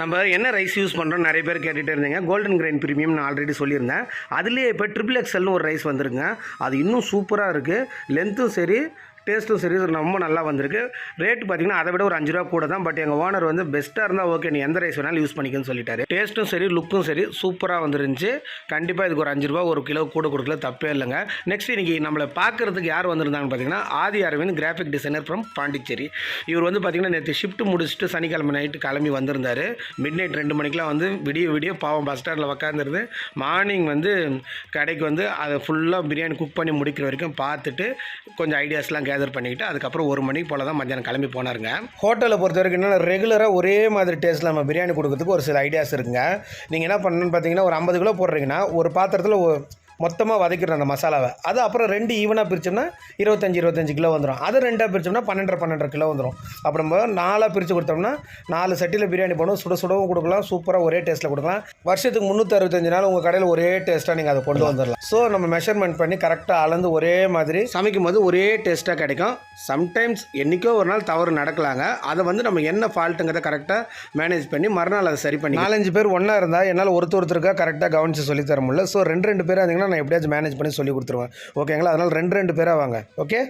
நம்ம என்ன rice use பண்ணுறோம் நிறைய பேர் கேட்டுகிட்டே இருந்தீங்க. கோல்டன் கிரைன் ப்ரீமியம் நான் ஆல்ரெடி சொல்லியிருந்தேன். அதுலேயே இப்போ ட்ரிபிள் எக்ஸல்னு ஒரு ரைஸ் வந்துருங்க. அது இன்னும் சூப்பராக இருக்குது லென்த்தும் சரி. டேஸ்ட்டும் சரி ரொம்ப நல்லா வந்திருக்கு. ரேட் பார்த்தீங்கன்னா அதை விட ஒரு அஞ்சு ரூபா கூட தான். பட் எங்கள் ஓனர் வந்து பெஸ்ட்டாக இருந்தால் ஓகே நீ எந்த ரைஸ் வேணாலும் யூஸ் பண்ணிக்கன்னு சொல்லிட்டாரு. டேஸ்ட்டும் சரி லுக்கும் சரி சூப்பராக வந்துருந்துச்சு. கண்டிப்பாக இதுக்கு ஒரு அஞ்சு ரூபா ஒரு கிலோ கூட கொடுக்கல தப்பே இல்லைங்க. நெக்ஸ்ட் இன்றைக்கி நம்மளை பார்க்குறதுக்கு யார் வந்திருந்தாங்கன்னு பார்த்தீங்கன்னா Aadhi Aravind graphic designer from Pondicherry. இவர் வந்து பார்த்தீங்கன்னா நேற்று ஷிஃப்ட் முடிச்சுட்டு சனிக்கிழமை நைட்டு கிளம்பி வந்திருந்தார். மிட் நைட் ரெண்டு மணிக்கெலாம் வந்து விடிய விடிய பாவம் பஸ் ஸ்டாண்டில் உக்காந்துருந்து மார்னிங் வந்து கடைக்கு வந்து அதை ஃபுல்லாக பிரியாணி குக் பண்ணி முடிக்கிற வரைக்கும் பார்த்துட்டு கொஞ்சம் ஐடியாஸ்லாம் கேதர் பண்ணிக்கிட்டு அதுக்கப்புறம் ஒரு மணிக்கு போல் தான் மத்தியானம் கிளம்பி போனாருங்க. ஹோட்டலை பொறுத்த வரைக்கும் என்னென்னா ரெகுலராக ஒரே மாதிரி டேஸ்ட்டில் நம்ம பிரியாணி கொடுக்கறதுக்கு ஒரு சில ஐடியாஸ் இருக்குங்க. நீங்கள் என்ன பண்ணணும்னு பார்த்தீங்கன்னா ஒரு ஐம்பது கிலோ போடுறீங்கன்னா ஒரு பாத்திரத்தில் மொத்தமாக வதக்கிடுறோம் அந்த மசாலாவை. அது அப்புறம் ரெண்டு ஈவனாக பிரித்தோம்னா இருபத்தஞ்சி இருபத்தஞ்சு கிலோ வந்துடும் அது ரெண்டாக பிரித்தோம்னா பன்னெண்டரை பன்னெண்டரை கிலோ வந்துடும் அப்புறம் நம்ம நாலாக பிரித்து கொடுத்தோம்னா நாலு சட்டியில் பிரியாணி பண்ணுவோம் சுட சுடவும் கொடுக்கலாம். சூப்பராக ஒரே டேஸ்ட்டில் கொடுக்கலாம். வருஷத்துக்கு முந்நூற்றி அறுபத்தஞ்சு நாள் உங்கள் கடையில் ஒரே டேஸ்ட்டாக நீங்கள் அதை கொண்டு வந்துடலாம் ஸோ நம்ம மெஷர்மெண்ட் பண்ணி கரெக்டாக அளந்து ஒரே மாதிரி சமைக்கும் போது ஒரே டேஸ்ட்டாக கிடைக்கும். சம்டைம்ஸ் என்றைக்கோ ஒரு நாள் தவறு நடக்கலாங்க. அதை வந்து நம்ம என்ன ஃபால்ட்டுங்கிறத கரெக்டாக மேனேஜ் பண்ணி மறுநாள் அதை சரி பண்ணி நாலஞ்சு பேர் ஒன்றா இருந்தால் என்னால் ஒருத்தர் ஒருத்தருக்காக கரெக்டாக கவனித்து சொல்லித் தர முடியல. ஸோ ரெண்டு ரெண்டு பேர் இருந்தீங்கன்னா நான் எப்படியாச்சும் மேனேஜ் பண்ணி சொல்லி கொடுத்துருவேன். ஓகேங்களா அதனால் ரெண்டு ரெண்டு பேராக வாங்க. ஓகே